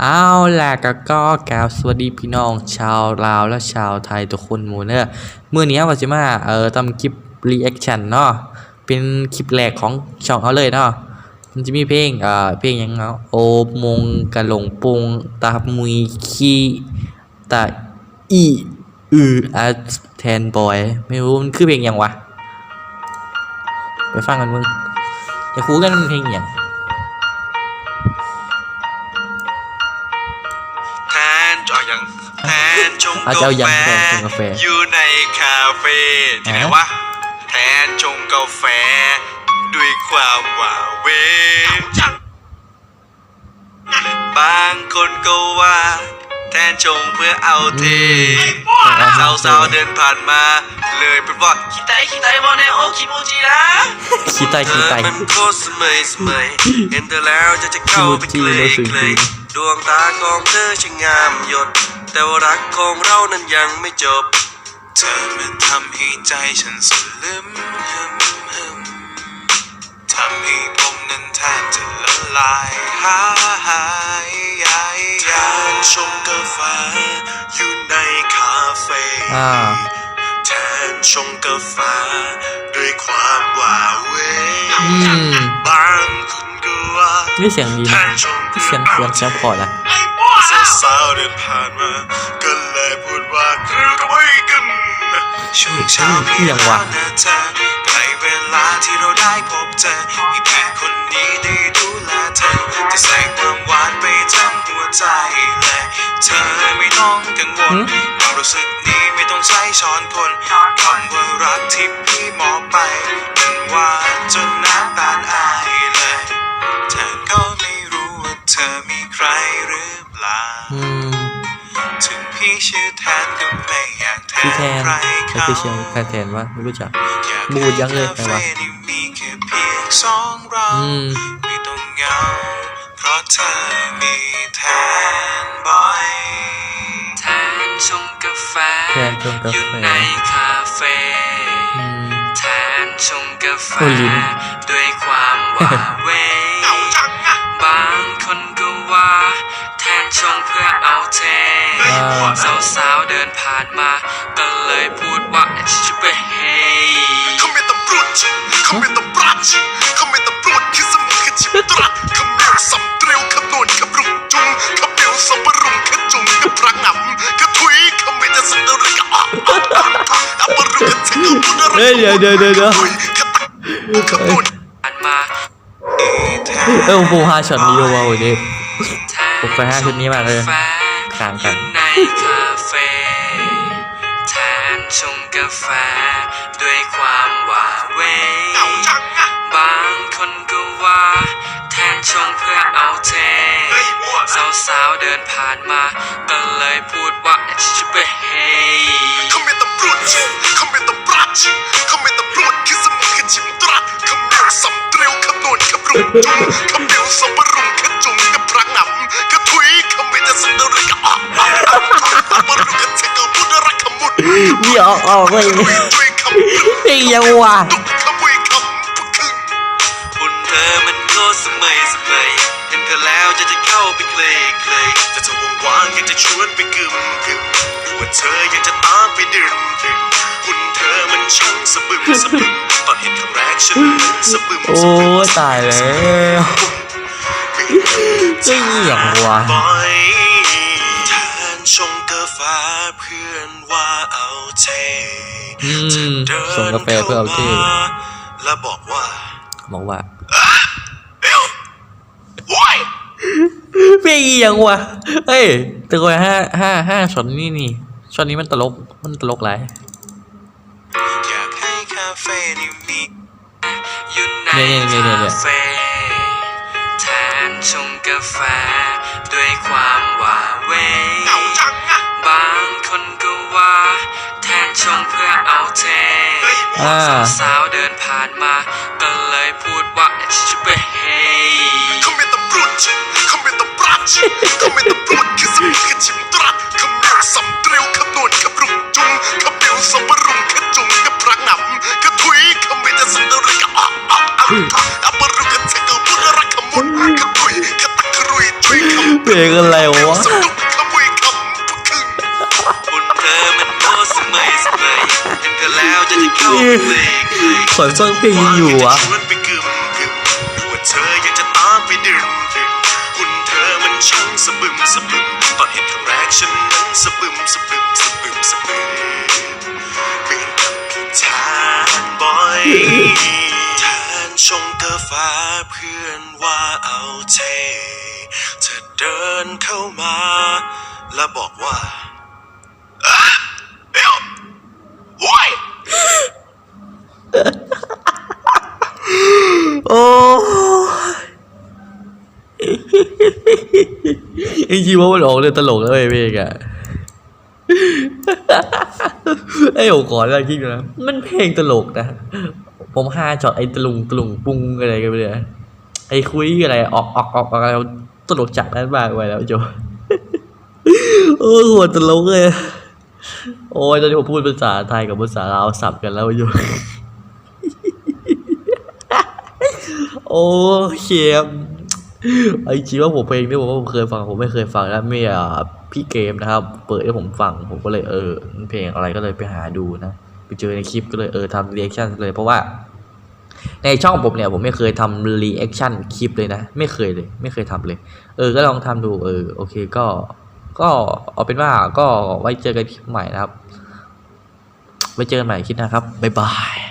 เอาล่ะก็ก็กล่าวสวัสดีพี่น้องชาวลาวและชาวไทยทุกคนหมู่เนอะมื้อนี้ว่าสิมาเอ่อทำคลิปรีแอคชั่นเนาะเป็นคลิปแรกของช่องเขาเลยเนาะมันจะมีเพลงเอ่อเพลงยังเนาะโอมงกะหลงปุงตามุยคีตาอีอืออาแทนบอยไม่รู้มันคือเพลงยังวะไปฟังกันมึงจะคูกันเพลงยัง นชงเอากาเจ้ายังแฟแทนชงกาแฟ อยู่ในคาเฟ่ที่ไหนฮะวะแทนชงกาแฟ ด้วยความหว่าเวบางคนก็ว่า แทนชงเพื่อเอาเทสาวสาวๆเดินผ่านมา เลยเป็นว่าคิดไตคิดไตบอลในโอคิโมจินะขี้ไตขี้ไตเธอมันโคตรเสมยเสมยเห็นเธอแล้วจะจะเข้าไปเกลยเกลยดวงตาของเธอช่างงามหยด แต่ว่ารักของเรานั้นยังไม่จบ เธอมันทำให้ใจฉันสลึมหึมหึมทำให้ผมนั้นแทบจะละลายหายหายหายชมกาแฟอยู่ในคาเฟ่อ่าแทนชงกาแฟด้วยความหว่าเวอืมบางคนก็ว่านี่เสียงดีแทนะนชงเสียงเสียงเสียงพอละ สาวๆเดินผ่านมาก็เลยพูดว่าเราจะไปกันช่วงเช้ามีแล้วนะเธอใกล้เวลาที่เราได้พบเจอให้เพื่อนคนนี้ได้ดูแลเธอจะใส่ความหวานไปทั้งหัวใจเลยเธอไม่ต้องกังวลความรู้สึกนี้ไม่ต้องใช้ช้อนคนคำว่ารักที่พี่มอบไป พี่ชื่อแทนก็ไม่อยากแทพี่นแทนใครใครเขาคือเชียงใครแทนวะไม่รู้จักอยากบูดยังเลยให้ใครวะคาฟ่นี้มีแค่เพียงสองเราอืมไม่ต้องเหงาเพราะเธอมีแทนบอยแทนชงกาแฟแทนชงกาแฟอยู่ในคาเฟ่อืมแทนชงกาแฟโอ้ลิ้นด้วยความหวาเวเหงาจังอะบางคนก็ว่า แทนชงเพื่อเอาเทอ่า สาวสาวๆเดินผ่านมาก็เลยพูดว่าชิบะเฮ Come in the brunch, come in the brunch, come in the brunch, kiss some kiss some drat, come here some drill, come on, come rum jung, come here some rum, come jung, come prang ngam, come tui, come in the center, come ah ah ah, apa rum come take a put a เฮ้ยเดี๋ยวเดี๋ยวเดี๋ยวเดี๋ยว come on, ผ่านมาเออโหฮาช็อตนี้ว่ะโอ้ยดิแทนผมเคยให้ชุดนี้มาเลยชงกแฟต่างกันอยู่ใน คาเฟ่แทนชงกาแฟ ด้วยความหวาเวเหาจังอะบางคนก็ว่า แทนชงเพื่อเอาเทเสาวสาวๆเดินผ่านมาก็เลยพูดว่าชิบเฮ้ยเขาไม่ต้องพูดชื่อเขาไม่ต้องปรัชื่อเขาไม่ต้องพูดคือสมุนคือชิมตรัสคำนวณสำเตร็วคำนวณคำรุนจุนคำเดียวสบ come on. นี่ออกออกเลยเพลงยังวะคุณเธอมันก็สมัยสมัยเห็นเธอแล้วจะจะเข้าไปเคลยเคลยแต่เธอว่างๆอยากจะชวนไปกึมกึมหรือว่าเธออยากจะตามไปดื่มดื่มคุณเธอมันช่างสะบึมสะบึมตอนเห็นครั้งแรกฉันมันสะบึมโอ้สะบึมยตายแล้วเฮ้ยอย่างวะบ่อยแทนชงกาแฟเพื่อนว่าเอาเทอืมส่งกาแฟเพื่อเอาที่แล้วบอกว่าบอกว่าเอ้วโว้ยเพลงอีหยังวะเฮ้ยแต่ก่อนห้าห้าห้าช็อตนี่นี่ช็อตนี้มันตลกมันตลกหลายอยากให้คาเฟ่นี้มีอยู่ในเนี่ยเนี่ยเนี่ยเนี่ยคาเฟ่แทนชงกาแฟด้วยความหวาเว สาวๆเดินผ่านมา ก็เลยพูดว่าชิบะเฮ Come in the brunch, come in the brunch, come in the brunch, kiss me, kiss me, drat, come here, some drill, come on, come rum, jung, come here, some rum, come jung, come prang ngam, come tui, come in the center, come ah ah ah, apa rum, come take a put a come on, come tui, come tak rui, tui, come เพลงอะไรวะสนุกขมุยคำพวกคึงคุณเธอมันโง่เสมอเสมอเห็นเธอแล้วจะจะเข้าเพลงเลยขอนฟังเพลงอยู่วะชวนไปกึมกึมว่าเธออยากจะตามไปดึง ดึงคุณเธอมันช่างสะบึมสะบึมตอนเห็นครั้งแรกฉันนั้นสะบึมสะบึมสะบึมสะบึมเหมือนกับพี่ทานบอยทานชงกาแฟเพื่อนว่าเอาเท เธอเดินเข้ามา แล้วบอกว่าอะเดี๋ยวโว้ย โอ้จริงๆว่ามันออกเลยตลกแล้วเว้ยเพลงอะไอ้ผมขอแล้วคิดดูนะมันเพลงตลกนะ ผมฮาจอดไอ้ตลุงตลุงปุงอะไรกันไปเลยไอ้คุยอะไรออกออกออกอะไรตลกจากนั้นมากไปแล้วโจโอ้โหตลกเลย โอ้ยตอนนี้ผมพูดภาษาไทยกับภาษาลาวสับกันแล้วโย โอเชียมไอ้จริงว่าผมเพลงนี้ผมว่าผมเคยฟังผมไม่เคยฟังแล้วไม่อพี่เกมนะครับ เปิดให้ผมฟังผมก็เลยเออเพลงอะไรก็เลยไปหาดูนะไปเจอในคลิปก็เลยเออทำรีแอคชั่นเลยเพราะว่า ในช่องผมเนี่ยผมไม่เคยทำรีแอคชั่นคลิปเลยนะ ไม่เคยเลย ไม่เคยทำเลย เออก็ลองทำดูเออโอเคก็ ก็เอาเป็นว่าก็ไว้เจอกันคลิปใหม่นะครับ ไว้เจอกันใหม่คลิปนะครับบ๊ายบาย